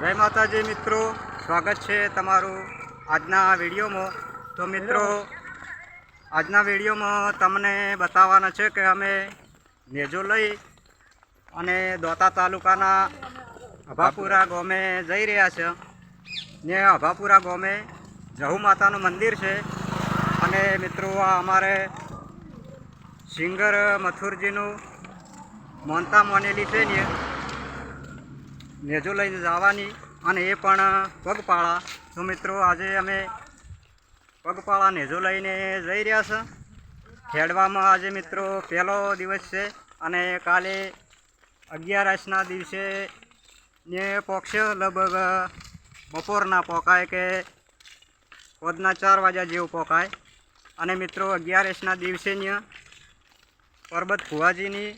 જય માતાજી મિત્રો, સ્વાગત છે તમારું આજના વિડીયોમાં. તો મિત્રો, આજના વિડીયોમાં તમને બતાવવાના છે કે અમે નેજો લઈ અને દોતા તાલુકાના અભાપુરા ગામે જઈ રહ્યા છે. ને અભાપુરા ગામે જહુ માતાનું મંદિર છે. અને મિત્રો, આ અમારે સિંગર મથુરજીનું મોનતા મોનેલી છે ને. નેજો લઈને જવાની અને એ પણ પગપાળા. તો મિત્રો, આજે અમે પગપાળા નેજો લઈને જઈ રહ્યા છે. ખેડવામાં આજે મિત્રો પહેલો દિવસ છે અને કાલે અગિયારસના દિવસે ને પોક્ષ લગભગ બપોરના પોકાય કે પોદના ચાર વાગ્યા જેવું પોકાય. અને મિત્રો, અગિયારસના દિવસે ત્યાં પરબત ભુવાજીની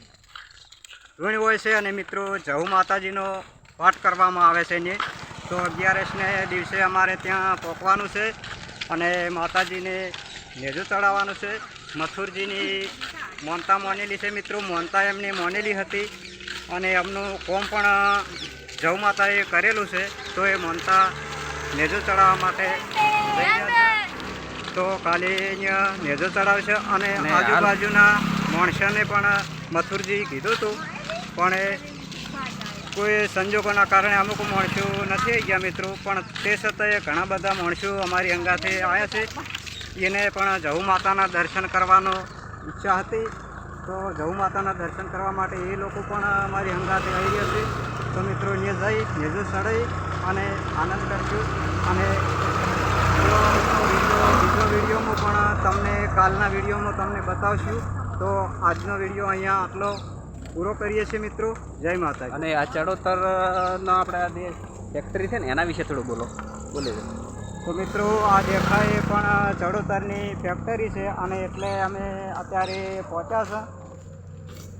ઋણ હોય છે અને મિત્રો, જહુ માતાજીનો પાઠ કરવામાં આવે છે એની તો અગિયારસને દિવસે અમારે ત્યાં પોકવાનું છે અને માતાજીને નેજું ચડાવવાનું છે મથુરજીની મોનતા મોનેલી છે મિત્રો મોનતા એમની મોનેલી હતી અને એમનું કોમ પણ જવ માતાએ કરેલું છે તો એ મોનતા નેજું ચડાવવા માટે. તો કાલે અહીંયા નેજો ચડાવશે અને આજુબાજુના માણસોને પણ મથુરજી કીધું હતું પણ એ કોઈ સંજોગોના કારણે અમુક માણસો નથી આવી ગયા મિત્રો, પણ તે છતાંય ઘણા બધા માણસો અમારી અંગાથી આવ્યા છે. એને પણ જહુ માતાના દર્શન કરવાનો ઈચ્છા હતી. તો જહુ માતાના દર્શન કરવા માટે એ લોકો પણ અમારી અંગાથી આવી ગયા છે. તો મિત્રો ને જઈ નેજો સડાઈ અને આનંદ કરશું અને બીજો વિડીયોમાં પણ તમને, કાલના વિડીયોમાં તમને બતાવશું. તો આજનો વીડિયો અહીંયા આટલો. પૂરો કરીએ છીએ મિત્રો. જય માતા અને આ ચડોતરનો આપણે આ જે ફેક્ટરી છે ને એના વિશે થોડું બોલો. બોલી દો તો મિત્રો આ દેખાય એ પણ ચડોતરની ફેક્ટરી છે અને એટલે અમે અત્યારે પહોંચ્યા છે.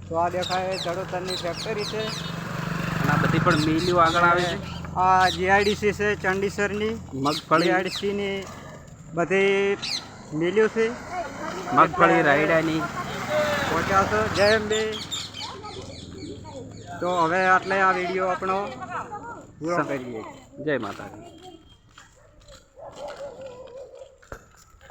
તો આ દેખાય ચડોતરની ફેક્ટરી છે. અને આ બધી પણ મિલ્યો આગળ આવે છે. આ જીઆઈડીસી છે ચંડીસરની. મગફળી. જીઆઈડીસીની બધી મિલ્યું છે. મગફળી રાયડાની. પહોંચ્યા છે. જય અંબે. તો હવે આટલે આ વીડિયો આપણો પૂરો કરીએ. જય માતાજી.